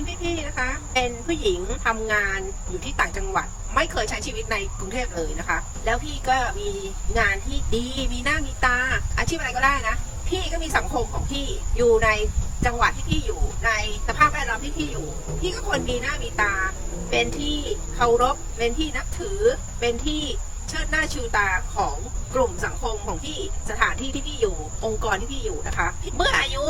คุณพี่ๆนะคะ เป็นผู้หญิงทำงานอยู่ที่ต่างจังหวัด ไม่เคยใช้ชีวิตในกรุงเทพเลยนะคะ แล้วพี่ก็มีงานที่ดีมีหน้ามีตา อาชีพอะไรก็ได้นะ พี่ก็มีสังคมของพี่อยู่ในจังหวัดที่พี่อยู่ในสภาพแวดล้อมที่พี่อยู่ พี่ก็คนมีหน้ามีตา เป็นที่เคารพเป็นที่นับถือ เป็นที่เชิดหน้าชูตาของกลุ่มสังคมของพี่สถานที่ที่พี่อยู่องค์กรที่พี่อยู่นะคะ เมื่ออายุ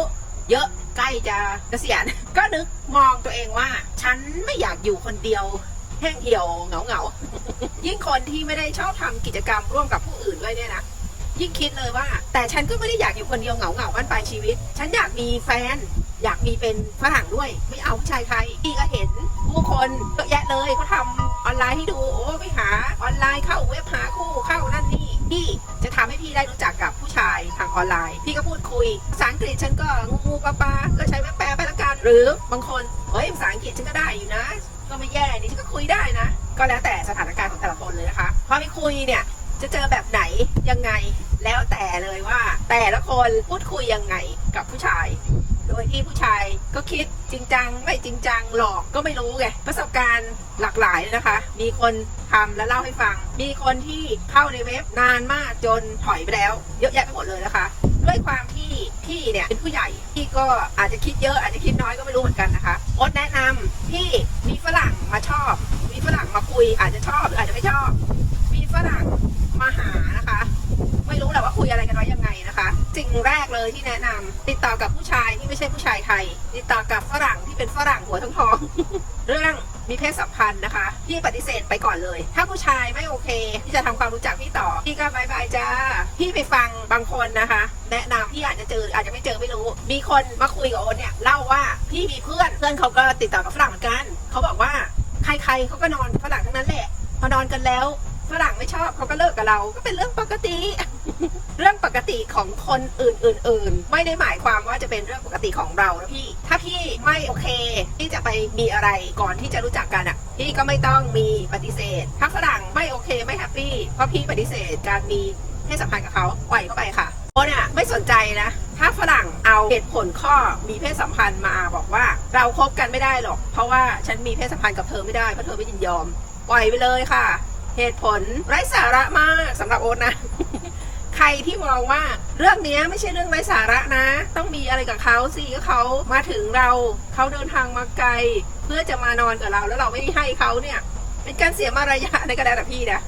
เยอะใกล้จะเกษียณ ก็นึกมองตัวเองว่า ฉันไม่อยากอยู่คนเดียว แห้งเหี่ยวเหงาเหงายิ่งคนที่ไม่ได้ชอบทำกิจกรรมร่วมกับผู้อื่นด้วยเนี่ยนะยิ่งคิดเลยว่า แต่ฉันก็ไม่ได้อยากอยู่คนเดียวเหงาเหงาบ้านปลายชีวิต ฉันอยากมีแฟน อยากมีเป็นฝรั่งด้วย ไม่เอาผู้ชายไทยพี่ก็เห็นผู้คนเยอะแยะเลยเขาทำออนไลน์ให้ดูโอ้ไปหาออนไลน์เข้าเว็บหาคู่เข้านั่นนี่พี่จะทำให้พี่ได้รู้จักกับผู้ชาย ทางออนไลน์ พี่ก็พูดคุยภาษาอังกฤษฉันก็งูงูปลาปลาก็ใช้แว็บแปลไปละกันหรือบางคนเฮ้ยภาษาอังกฤษฉันก็ได้อยู่นะ ก็ไม่แย่นี่ฉันก็คุยได้นะ ก็แล้วแต่สถานการณ์ของแต่ละคนเลยนะคะพอไปคุยเนี่ยจะเจอแบบไหนยังไงแล้วแต่เลยว่า แต่ละคนพูดคุยยังไงกับผู้ชาย โดยที่ผู้ชายก็คิดจริงจังไม่จริงจังหลอกก็ไม่รู้ไงประสบการณ์หลากหลายเลยนะคะ มีคนทำและเล่าให้ฟัง มีคนที่เข้าในเว็บนานมากจนถอยไปแล้ว เยอะแยะไปหมดเลยนะคะ ด้วยความที่พี่เนี่ยเป็นผู้ใหญ่พี่ก็อาจจะคิดเยอะอาจจะคิดน้อยก็ไม่รู้เหมือนกันนะคะอ๊ตแนะนำพี่มีฝรั่งมาชอบ มีฝรั่งมาคุยอาจจะชอบ มีฝรั่งมาหานะคะ ไม่รู้แหละว่าคุยอะไรกันไว้ยังไงนะคะ สิ่ง แรกเลยที่แนะนำติดต่อกับผู้ชายที่ไม่ใช่ผู้ชายไทย ติดต่อกับฝรั่งที่เป็นฝรั่งหัวทองทองเรื่องมีเพศสัมพันธ์นะคะพี่ปฏิเสธไปก่อนเลย ถ้าผู้ชายไม่โอเคที่จะทำความรู้จักพี่ต่อพี่ก็บายบายจ้าพี่ไปฟังบางคนนะคะ แนะนำพี่อาจจะเจออาจจะไม่เจอไม่รู้ มีคนมาคุยกับโอนเนี่ยเล่าว่าพี่มีเพื่อนเพื่อนเขาก็ติดต่อกับฝรั่งเหมือนกันเขาบอกว่าใครๆเขาก็นอนฝรั่งทั้งนั้นแหละพอนอนกันแล้วฝรั่งไม่ชอบเขาก็เลิกกับเราก็เป็นเรื่องปกติ ติของคนอื่น ๆ ไม่ได้หมายความว่าจะเป็นเรื่องปกติของเรานะพี่ ถ้าพี่ไม่โอเคที่จะไปมีอะไรก่อนที่จะรู้จักกันอะ พี่ก็ไม่ต้องมีปฏิเสธถ้าฝรั่งไม่โอเคไม่แฮปปี้เพราะพี่ปฏิเสธการมีเพศสัมพันธ์กับเขาปล่อยเข้าไปค่ะโอ้เนี่ยไม่สนใจนะ ถ้าฝรั่งเอาเหตุผลข้อมีเพศสัมพันธ์มาบอกว่า เราคบกันไม่ได้หรอก เพราะว่าฉันมีเพศสัมพันธ์กับเธอไม่ได้เพราะเธอไม่ยินยอม ปล่อยไปเลยค่ะ เหตุผลไร้สาระมากสำหรับโอ๊ตนะ ครที่มองว่าเรื่องนี้ไม่ใช่เรื่องไร้สาระนะ ต้องมีอะไรกับเขาสิก็เขามาถึงเราเขาเดินทางมาไกล เพื่อจะมานอนกับเราแล้วเราไม่ให้เขาเนี่ย เป็นการเสียมารยาทในกระดาษพี่นะ